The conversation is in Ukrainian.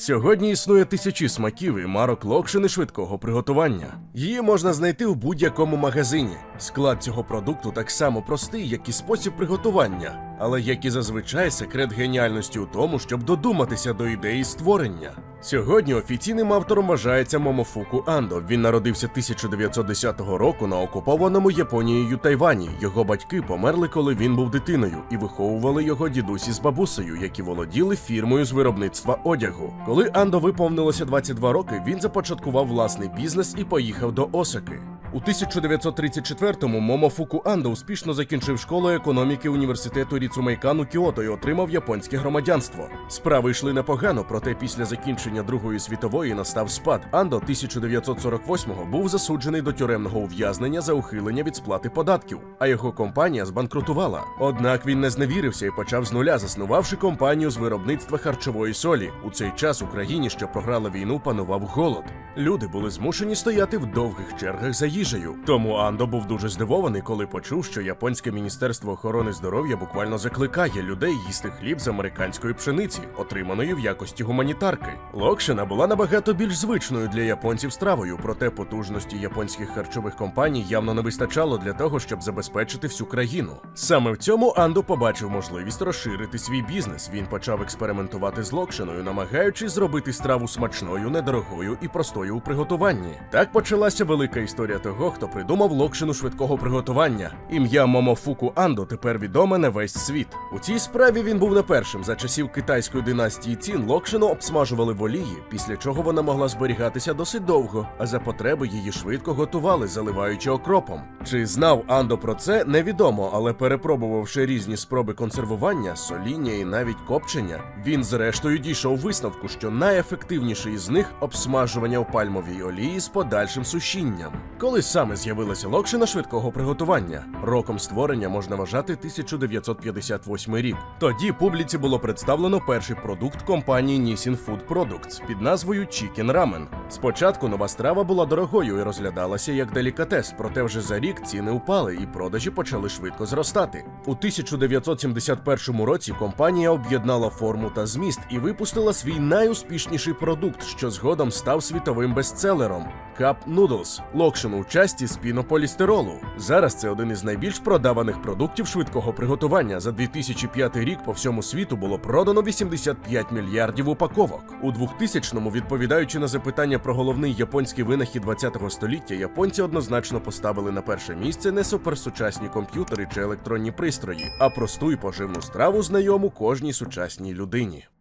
Сьогодні існує тисячі смаків і марок локшини швидкого приготування. Її можна знайти в будь-якому магазині. Склад цього продукту так само простий, як і спосіб приготування. Але як і зазвичай, секрет геніальності у тому, щоб додуматися до ідеї створення. Сьогодні офіційним автором вважається Момофуку Андо. Він народився 1910 року на окупованому Японією Тайвані. Його батьки померли, коли він був дитиною, і виховували його дідусі з бабусею, які володіли фірмою з виробництва одягу. Коли Андо виповнилося 22 роки, він започаткував власний бізнес і поїхав до Осаки. У 1934-му Момофуку Андо успішно закінчив школу економіки університету Ріцумейкану Кіото і отримав японське громадянство. Справи йшли непогано, проте після закінчення Другої світової настав спад. Андо 1948-го був засуджений до тюремного ув'язнення за ухилення від сплати податків, а його компанія збанкрутувала. Однак він не зневірився і почав з нуля, заснувавши компанію з виробництва харчової солі. У цей час Україні, що програла війну, панував голод. Люди були змушені стояти в довгих чергах за їжею. Тому Андо був дуже здивований, коли почув, що японське міністерство охорони здоров'я буквально закликає людей їсти хліб з американської пшениці, отриманої в якості гуманітарки. Локшина була набагато більш звичною для японців стравою, проте потужності японських харчових компаній явно не вистачало для того, щоб забезпечити всю країну. Саме в цьому Андо побачив можливість розширити свій бізнес. Він почав експериментувати з локшиною, намагаючись зробити страву смачною, недорогою і простою у приготуванні. Так почалася велика історія того, хто придумав локшину швидкого приготування. Ім'я Момофуку Андо тепер відоме на весь світ. У цій справі він був не першим. За часів китайської династії Цін локшину обсмажували в олії, після чого вона могла зберігатися досить довго, а за потреби її швидко готували, заливаючи окропом. Чи знав Андо про це, невідомо, але перепробувавши різні спроби консервування, соління і навіть копчення, він зрештою дійшов висновку, що найефективніший із них обсмажування у пальмовій олії з подальшим сушінням. Коли саме з'явилася локшина швидкого приготування, роком створення можна вважати 1958 рік. Тоді публіці було представлено перший продукт компанії Nissin Food Products під назвою Chicken Ramen. Спочатку нова страва була дорогою і розглядалася як делікатес, проте вже за рік ціни упали і продажі почали швидко зростати. У 1971 році компанія об'єднала форму та зміст і випустила свій найуспішніший продукт, що згодом став світовим бестселером Cup Noodles – локшину в часті з пінополістиролу. Зараз це один із найбільш продаваних продуктів швидкого приготування. За 2005 рік по всьому світу було продано 85 мільярдів упаковок. У 2000-му, відповідаючи на запитання про головний японський винахід 20-го століття, японці однозначно поставили на перше місце не суперсучасні комп'ютери чи електронні пристрої, а просту і поживну страву знайому кожній сучасній людині.